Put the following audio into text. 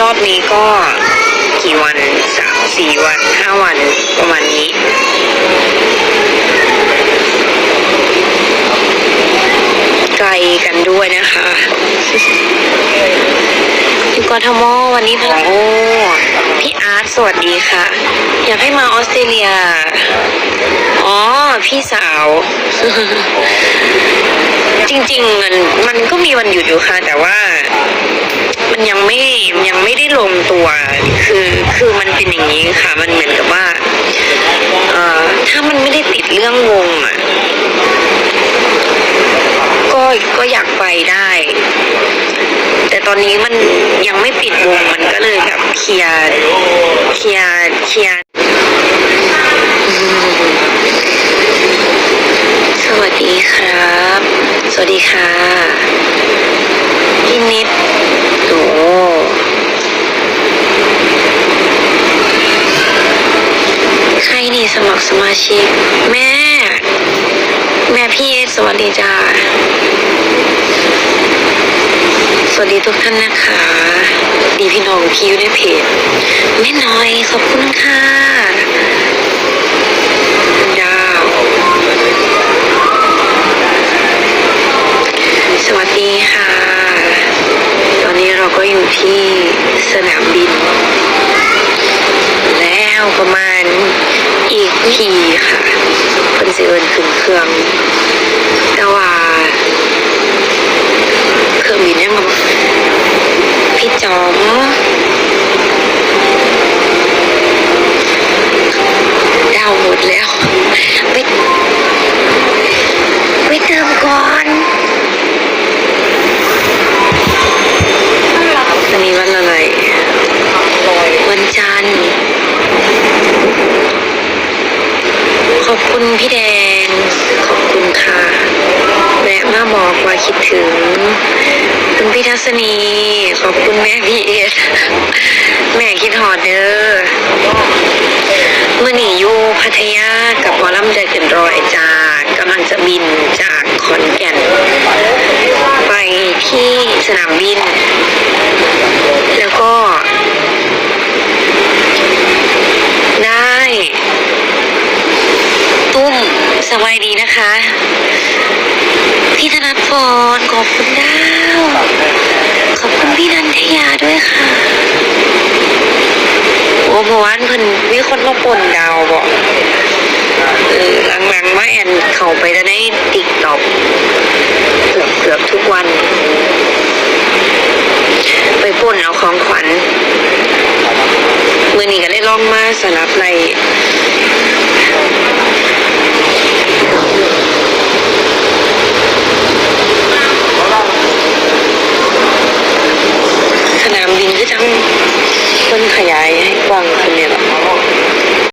รอบนี้ก็กี่วันสามสี่วันห้าวันประมาณนี้ไกลกันด้วยนะคะอยู่กทมวันนี้พลังโอ้พี่อาร์ตสวัสดีค่ะ อยากให้มาออสเตรเลีย อ๋อ พี่สาว จริง ๆ มันมันก็มีวันหยุดอยู่ค่ะ แต่ว่า มันยังไม่ยังไม่ได้ลงตัว คือคือมันเป็นอย่างนี้ค่ะ มันเหมือนกับว่าเอ่อถ้ามันไม่ได้ติดเรื่องวงอะก็ก็อยากไปได้ แต่ตอนนี้มันยังไม่ปิดวงมันก็เลยแบบเคลียร์เคลียร์เคลียร์สวัสดีครับ สวัสดีค่ะพี่นิดโอ้ใครนี่ สมัครสมาชิก แม่ แม่พี่เอสวัสดีจ้าสวัสดีทุกท่านนะคะ ดีพี่น้องพี่อยู่ในเพจแม่น้อยขอบคุณค่ะดาวสวัสดีค่ะ ตอนนี้เราก็อยู่ที่สนามบิน ประมาณอีกทีค่ะเพิ่นสิเอินขึ้นเครื่อง แต่ว่าเครื่องบินยังบอกพี่จอมดาวหมดแล้ว คุณพี่แดง ขอบคุณค่ะ แวะมาบอกว่าคิดถึง คุณพี่ทัศนี ขอบคุณแม่พี่เอสแม่คิดหอดเด้อเมื่อนี้อยู่พัทยากับหมอลำใจเกินรอยจากกำลังจะบินจากขอนแก่น ไปที่สนามบิน แล้วก็ ได้ ตุ้ม สบายดีนะคะ พี่ธนัทพรขอบคุณดาว ขอบคุณพี่นันทยาด้วยค่ะ โอ้เมื่อวานเพิ่นมีคนมาปนดาวบอกเออหลังๆมาแอนเข้าไปแล้วในติ๊กตอกเกือบเกือบทุกวัน ไปปนเอาของขวัญ มือนี้ก็ได้ลองมาสลับไร เพิ่นขยายให้กว้างขึ้น